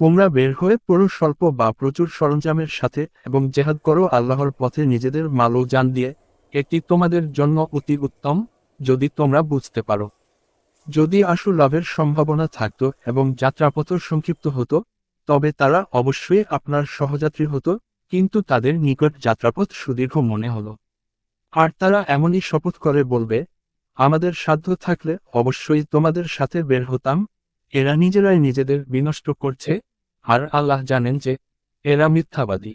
তোমরা বের হয়ে পড়ো স্বল্প বা প্রচুর সরঞ্জামের সাথে এবং জেহাদ করো আল্লাহর পথে নিজেদের মাল ও জান দিয়ে। এটি তোমাদের জন্য অতি উত্তম, যদি তোমরা বুঝতে পারো। যদি আশু লাভের সম্ভাবনা থাকত এবং যাত্রাপথ সংক্ষিপ্ত হতো, তবে তারা অবশ্যই আপনার সহযাত্রী হতো, কিন্তু তাদের নিকট যাত্রাপথ সুদীর্ঘ মনে হলো। আর তারা এমনই শপথ করে বলবে, আমাদের সাধ্য থাকলে অবশ্যই তোমাদের সাথে বের হতাম। এরা নিজেরাই নিজেদের বিনষ্ট করছে আর আল্লাহ জানেন যে, এরা মিথ্যাবাদী।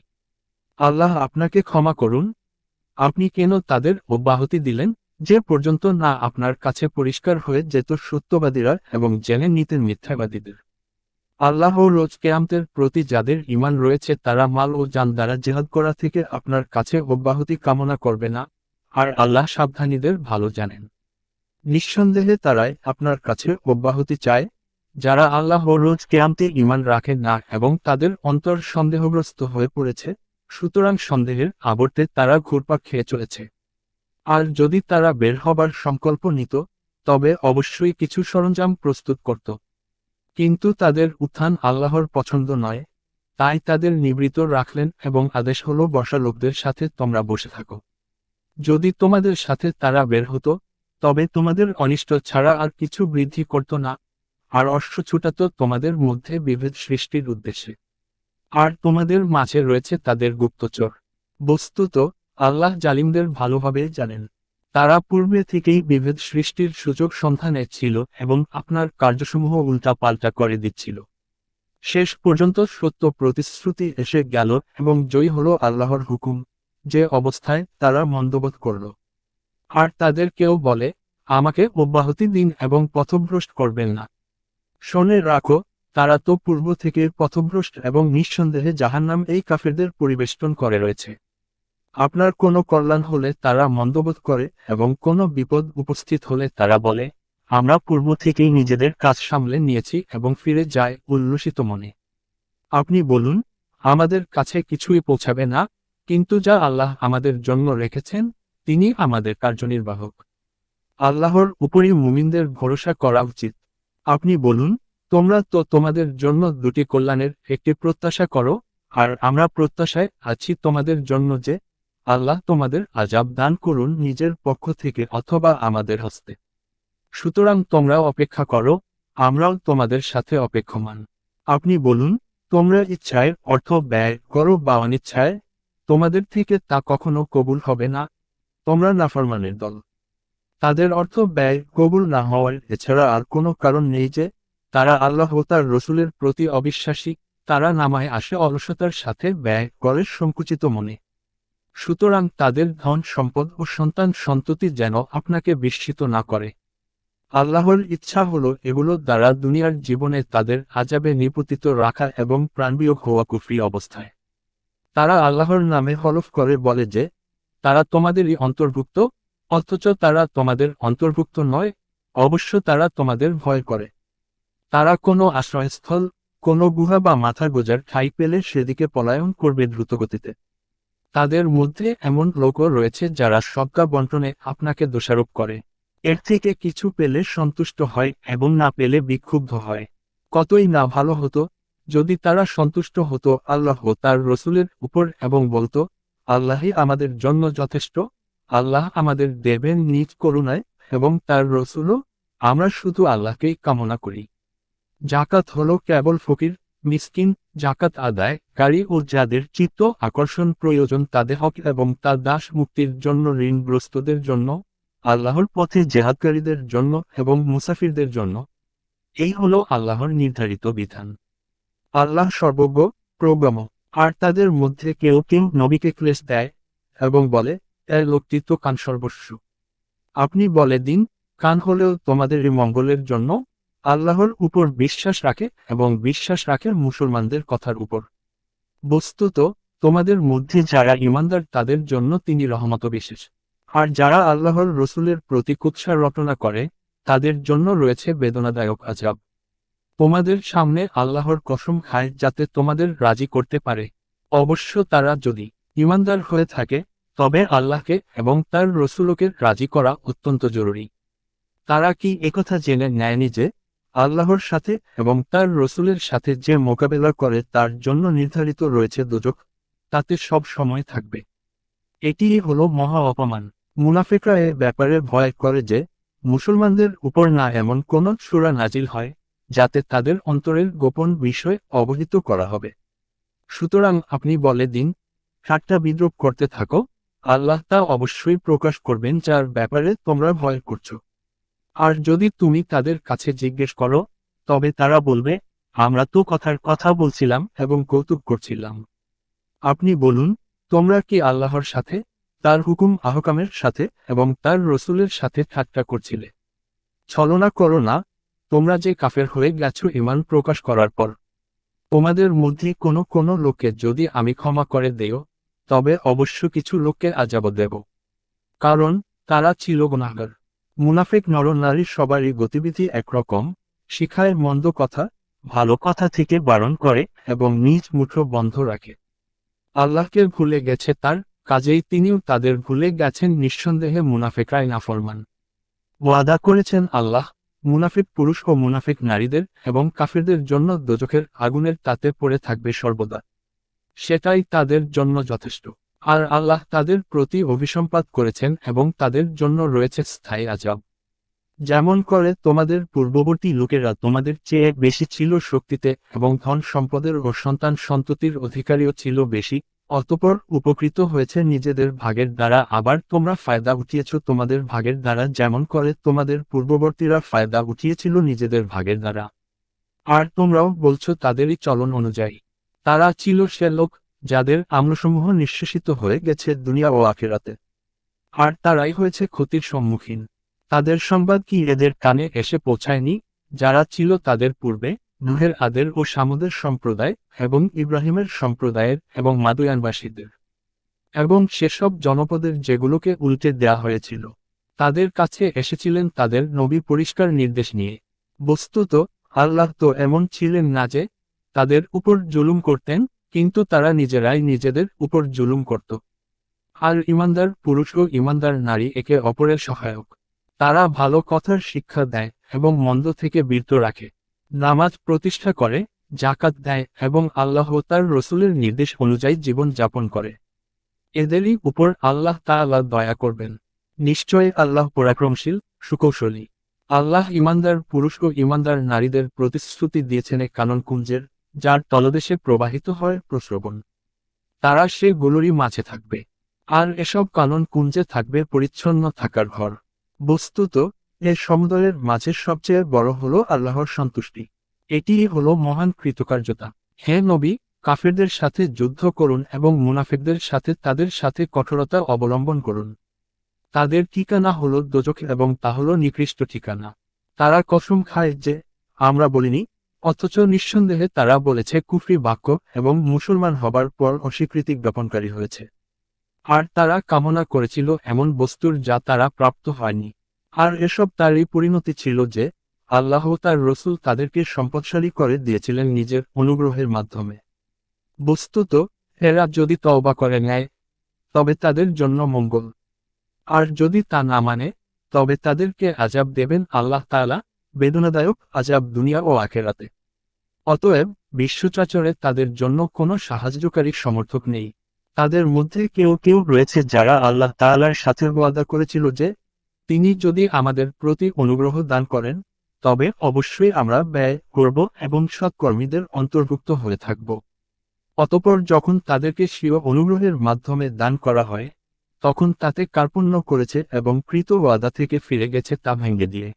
আল্লাহ আপনাকে ক্ষমা করুন। আপনি কেন তাদের অব্যাহতি দিলেন, যে পর্যন্ত না আপনার কাছে পরিষ্কার হয়ে যেত সত্যবাদীরা এবং জেনে নিতেন মিথ্যাবাদীদের। আল্লাহ রোজ কেয়ামতের প্রতি যাদের ইমান রয়েছে তারা মাল ও যান দ্বারা জেহাদ করা থেকে আপনার কাছে অব্যাহতি কামনা করবে না, আর আল্লাহ সাবধানীদের ভালো জানেন। নিঃসন্দেহে তারাই আপনার কাছে অব্যাহতি চায় যারা আল্লাহ রোজ কেয়ামতে ইমান রাখে না এবং তাদের অন্তর সন্দেহগ্রস্ত হয়ে পড়েছে, সুতরাং সন্দেহের আবর্তে তারা ঘুরপাক খেয়ে চলেছে। আর যদি তারা বের হবার সংকল্প নিত, তবে অবশ্যই কিছু সরঞ্জাম প্রস্তুত করত। কিন্তু তাদের উত্থান আল্লাহর পছন্দ নয়, তাই তাদের নিবৃত রাখলেন এবং আদেশ হলো, বসা লোকদের সাথে তোমরা বসে থাকো। যদি তোমাদের সাথে তারা বের হতো, তবে তোমাদের অনিষ্ট ছাড়া আর কিছু বৃদ্ধি করত না। আর অশ্ব ছুটাত তোমাদের মধ্যে বিভেদ সৃষ্টির উদ্দেশ্যে। আর তোমাদের মাঝে রয়েছে তাদের গুপ্তচর। বস্তুত, আল্লাহ জালিমদের ভালোভাবে জানেন। তারা পূর্বে থেকেই বিভেদ সৃষ্টির সুযোগ সন্ধানে ছিল এবং আপনার কার্যসমূহ উল্টা পাল্টা করে দিচ্ছিল। শেষ পর্যন্ত সত্য প্রতিশ্রুতি এসে গেল এবং জয়ী হল আল্লাহর হুকুম, যে অবস্থায় তারা মন্দবোধ করল। আর তাদের কেউ বলে, আমাকে অব্যাহতি দিন এবং পথভ্রষ্ট করবেন না। শোনে, রাখো, তারা তো পূর্ব থেকে পথভ্রষ্ট এবং নিঃসন্দেহে জাহান্নাম এই কাফেরদের পরিবেষ্টন করে রয়েছে। আপনার কোনো কল্যাণ হলে তারা মন্দবোধ করে এবং কোনো বিপদ উপস্থিত হলে তারা বলে, আমরা পূর্ব থেকেই নিজেদের কাজ সামলে নিয়েছি এবং ফিরে যায় উল্লসিত মনে। আপনি বলুন, আমাদের কাছে কিছুই পৌঁছাবে না, কিন্তু যা আল্লাহ আমাদের জন্য রেখেছেন, তিনি আমাদের কার্যনির্বাহক। আল্লাহর উপরই মুমিনদের ভরসা করা উচিত। আপনি বলুন তোমরা তো তোমাদের জন্য দুটি কল্যাণের একটি প্রত্যাশা করো, আর আমরা প্রত্যাশায় আছি তোমাদের জন্য যে আল্লাহ তোমাদের আজাব দান করুন নিজের পক্ষ থেকে অথবা আমাদের হস্তে। সুতরাং তোমরাও অপেক্ষা করো, আমরাও তোমাদের সাথে অপেক্ষমান। আপনি বলুন, তোমরা ইচ্ছায় অর্থ ব্যয় করো বা অনিচ্ছায়? তোমাদের থেকে তা কখনো কবুল হবে না? তোমরা নাফরমানের দল। তাদের অর্থ ব্যয় কবুল না হওয়ার এছাড়া আর কোনো কারণ নেই যে তারা আল্লাহ তার রসুলের প্রতি অবিশ্বাসী, তারা নামায় আসে অলসতার সাথে ব্যয় করে সংকুচিত মনে। সুতরাং তাদের ধন সম্পদ ও সন্তান সন্ততি যেন আপনাকে বিস্মিত না করে। আল্লাহর ইচ্ছা হলো এগুলো দ্বারা দুনিয়ার জীবনে তাদের আজাবে নিপতিত রাখা এবং প্রাণবিয়োগ হওয়া কুফরি অবস্থায়। তারা আল্লাহর নামে হলফ করে বলে যে, তারা তোমাদেরই অন্তর্ভুক্ত, অথচ তারা তোমাদের অন্তর্ভুক্ত নয়, অবশ্য তারা তোমাদের ভয় করে। তারা কোনো আশ্রয়স্থল, কোনো গুহা বা মাথা গোজার ঠাই পেলে সেদিকে পলায়ন করবে দ্রুতগতিতে। তাদের মধ্যে এমন লোকও রয়েছে যারা সজ্ঞা বন্টনে আপনাকে দোষারোপ করে। এর থেকে কিছু পেলে সন্তুষ্ট হয় এবং না পেলে বিক্ষুব্ধ হয়। কতই না ভালো হতো, যদি তারা সন্তুষ্ট হতো আল্লাহ তার রসুলের উপর এবং বলতো, আল্লাহই আমাদের জন্য যথেষ্ট, আল্লাহ আমাদের দেবেন নিজ করুণায় এবং তার রসুলও, আমরা শুধু আল্লাহকেই কামনা করি। জাকাত হল কেবল ফকির, মিসকিন, জাকাত আদায় কারী ও যাদের চিত্ত আকর্ষণ প্রয়োজন তাদের হক এবং তার দাস মুক্তির জন্য, ঋণগ্রস্তদের জন্য, আল্লাহর পথে জেহাদকারীদের জন্য এবং মুসাফিরদের জন্য। এই হল আল্লাহর নির্ধারিত বিধান। আল্লাহ সর্বজ্ঞ প্রজ্ঞম আর তাদের মধ্যে কেউ কেউ নবীকে ক্লেশ দেয় এবং বলে এর লোকটি তো কান সর্বস্ব। আপনি বলে দিন, কান হলেও তোমাদের মঙ্গলের জন্য আল্লাহর উপর বিশ্বাস রাখে এবং বিশ্বাস রাখে মুসলমানদের কথার উপর। বস্তুত, তোমাদের মধ্যে যারা ইমানদার, তাদের জন্য তিনি রহমত বিশেষ আর যারা আল্লাহর রসুলের প্রতি কুৎসা রটনা করে, তাদের জন্য রয়েছে বেদনাদায়ক আজাব তোমাদের সামনে আল্লাহর কসম খায় যাতে তোমাদের রাজি করতে পারে। অবশ্য তারা যদি ইমানদার হয়ে থাকে, তবে আল্লাহকে এবং তার রসুলকে রাজি করা অত্যন্ত জরুরি। তারা কি একথা জেনে নেয়নি যে আল্লাহর সাথে এবং তার রসুলের সাথে যে মোকাবেলা করে তার জন্য নির্ধারিত রয়েছে দুজক, তাতে সব সময় থাকবে। এটিই হল মহা অপমান। মুনাফিকরা এ ব্যাপারে ভয় করে যে, মুসলমানদের উপর না এমন কোন সুরা নাজিল হয়, যাতে তাদের অন্তরের গোপন বিষয় অবহিত করা হবে। সুতরাং আপনি বলে দিন, ঠাট্টা বিদ্রোপ করতে থাকো, আল্লাহ তা অবশ্যই প্রকাশ করবেন যার ব্যাপারে তোমরা ভয় করছ। আর যদি তুমি তাদের কাছে জিজ্ঞেস করো, তবে তারা বলবে, আমরা তো কথার কথা বলছিলাম এবং কৌতুক করছিলাম। আপনি বলুন, তোমরা কি আল্লাহর সাথে, তার হুকুম আহকামের সাথে এবং তার রসুলের সাথে ঠাট্টা করছিলে? ছলনা করো না, তোমরা যে কাফের হয়ে গেছো ইমান প্রকাশ করার পর। তোমাদের মধ্যে কোনো কোনো লোককে যদি আমি ক্ষমা করে দেও, তবে অবশ্য কিছু লোককে আজাব দেব। কারণ তারা ছিল গুণাগার মুনাফিক নরনারী সবারই গতিবিধি একরকম, শিখায় মন্দ কথা, ভালো কথা থেকে বারণ করে এবং নিজ মুঠো বন্ধ রাখে। আল্লাহকে ভুলে গেছে তার, কাজেই তিনিও তাদের ভুলে গেছেন নিঃসন্দেহে মুনাফিকরাই নাফরমান। ওয়াদা করেছেন আল্লাহ, মুনাফিক পুরুষ ও মুনাফিক নারীদের এবং কাফিরদের জন্য দোজখের আগুনের তাতে পড়ে থাকবে সর্বদা। সেটাই তাদের জন্য যথেষ্ট। আর আল্লাহ তাদের প্রতি অভিসম্পাত করেছেন এবং তাদের জন্য রয়েছে স্থায়ী আজাব। যেমন করে তোমাদের পূর্ববর্তী লোকেরা তোমাদের চেয়ে বেশি ছিল শক্তিতে এবং ধন সম্পদের ও সন্তান সন্ততির অধিকারীও ছিল বেশি, অতপর উপকৃত হয়েছে নিজেদের ভাগের দ্বারা। আবার তোমরা ফায়দা উঠিয়েছ তোমাদের ভাগের দ্বারা, যেমন করে তোমাদের পূর্ববর্তীরা ফায়দা উঠিয়েছিল নিজেদের ভাগের দ্বারা। আর তোমরাও বলছো তাদেরই চলন অনুযায়ী। তারা ছিল সে লোক যাদের আমলসমূহ নিঃশেষিত হয়ে গেছে দুনিয়া ও আখিরাতে। আর তারাই হয়েছে ক্ষতির সম্মুখীন। তাদের সংবাদ কি এদের কানে এসে পৌঁছায়নি? যারা ছিল তাদের পূর্বে, নুহের আদের ও সামুদের সম্প্রদায় এবং ইব্রাহিমের সম্প্রদায়ের এবং মাদুয়ানবাসীদের। এবং সেসব জনপদের যেগুলোকে উল্টে দেয়া হয়েছিল, তাদের কাছে এসেছিলেন তাদের নবী পরিষ্কার নির্দেশ নিয়ে। বস্তুত, আল্লাহ তো এমন ছিলেন না যে, তাদের উপর জুলুম করতেন কিন্তু তারা নিজেরাই নিজেদের উপর জুলুম করত। আর ইমানদার পুরুষ ও ইমানদার নারী একে অপরের সহায়ক। তারা ভালো কথার শিক্ষা দেয় এবং মন্দ থেকে বিরত রাখে। নামাজ প্রতিষ্ঠা করে জাকাত দেয় এবং আল্লাহ তার রসুলের নির্দেশ অনুযায়ী জীবন যাপন করে। এদেরই উপর আল্লাহ তাআলা দয়া করবেন। নিশ্চয় আল্লাহ পরাক্রমশীল, সুকৌশলী। আল্লাহ ইমানদার পুরুষ ও ইমানদার নারীদের প্রতিশ্রুতি দিয়েছেন কানন কুঞ্জের যার তলদেশে প্রবাহিত হয় প্রশ্রবণ তারা সে সেগুলোরই মাঝে থাকবে। আর এসব কানন কুঞ্জে থাকবে পরিচ্ছন্ন থাকার ঘর। বস্তুত, এ সমুদয়ের মাঝে সবচেয়ে বড় হলো আল্লাহর সন্তুষ্টি। এটিই হলো মহান কৃতকার্যতা। হে নবী, কাফেরদের সাথে যুদ্ধ করুন এবং মুনাফিকদের সাথে তাদের সাথে কঠোরতা অবলম্বন করুন। তাদের ঠিকানা হলো দোজক এবং তা হলো নিকৃষ্ট ঠিকানা। তারা কসম খায় যে, আমরা বলিনি অথচ নিঃসন্দেহে তারা বলেছে কুফরি বাক্য এবং মুসলমান হবার পর অস্বীকৃতি জ্ঞাপনকারী হয়েছে। আর তারা কামনা করেছিল এমন বস্তুর যা তারা প্রাপ্ত হয়নি। আর এসব তারই পরিণতি ছিল যে, আল্লাহ তার রসুল তাদেরকে সম্পদশালী করে দিয়েছিলেন নিজের অনুগ্রহের মাধ্যমে। বস্তুত, এরা যদি তওবা করে নেয়, তবে তাদের জন্য মঙ্গল। আর যদি তা না মানে তবে তাদেরকে আজাব দেবেন আল্লাহ তাআলা বেদনাদায়ক আজাব দুনিয়া ও আখেরাতে। অতএব বিশ্বচাচরে তাদের জন্য কোনো সাহায্যকারী সমর্থক নেই। তাদের মধ্যে কেউ কেউ রয়েছে যারা আল্লাহ তাআলার সাথে ওয়াদা করেছিল যে, তিনি যদি আমাদের প্রতি অনুগ্রহ দান করেন, তবে অবশ্যই আমরা ব্যয় করব এবং সৎকর্মীদের অন্তর্ভুক্ত হয়ে থাকব। অতপর যখন তাদেরকে স্বীয় অনুগ্রহের মাধ্যমে দান করা হয়, তখন তাতে কার্পণ্য করেছে এবং কৃত ওয়াদা থেকে ফিরে গেছে তা ভেঙে দিয়ে।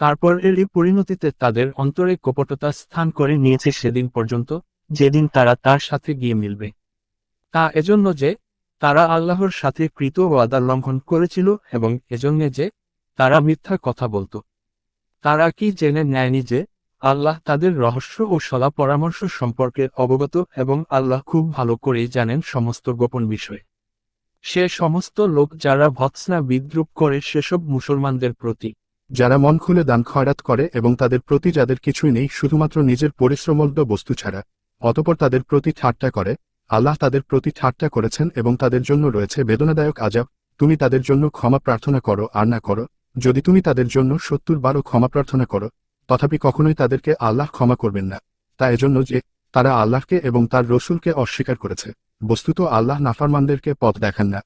তারপর এরই পরিণতিতে তাদের অন্তরে কপটতা স্থান করে নিয়েছে সেদিন পর্যন্ত, যেদিন তারা তার সাথে গিয়ে মিলবে। তা এজন্য যে, তারা আল্লাহর সাথে কৃত ওয়াদা লঙ্ঘন করেছিল এবং এজন্যে যে, তারা মিথ্যা কথা বলতো। তারা কি জেনে নেয়নি যে, আল্লাহ তাদের রহস্য ও সলা পরামর্শ সম্পর্কে অবগত এবং আল্লাহ খুব ভালো করেই জানেন সমস্ত গোপন বিষয়। সে সমস্ত লোক যারা ভৎসনা বিদ্রুপ করে সেসব মুসলমানদের প্রতি যারা মন খুলে দান খয়রাত করে এবং তাদের প্রতি যাদের কিছুই নেই, শুধুমাত্র নিজের পরিশ্রমলব্ধ বস্তু ছাড়া, অতপর তাদের প্রতি ঠাট্টা করে। আল্লাহ তাদের প্রতি ঠাট্টা করেছেন এবং তাদের জন্য রয়েছে বেদনাদায়ক আজাব তুমি তাদের জন্য ক্ষমা প্রার্থনা করো আর না করো। যদি তুমি তাদের জন্য সত্তর বারো ক্ষমা প্রার্থনা করো, তথাপি কখনোই তাদেরকে আল্লাহ ক্ষমা করবেন না। তা এজন্য যে, তারা আল্লাহকে এবং তার রসুলকে অস্বীকার করেছে। বস্তুত আল্লাহ নাফারমানদেরকে পথ দেখান না।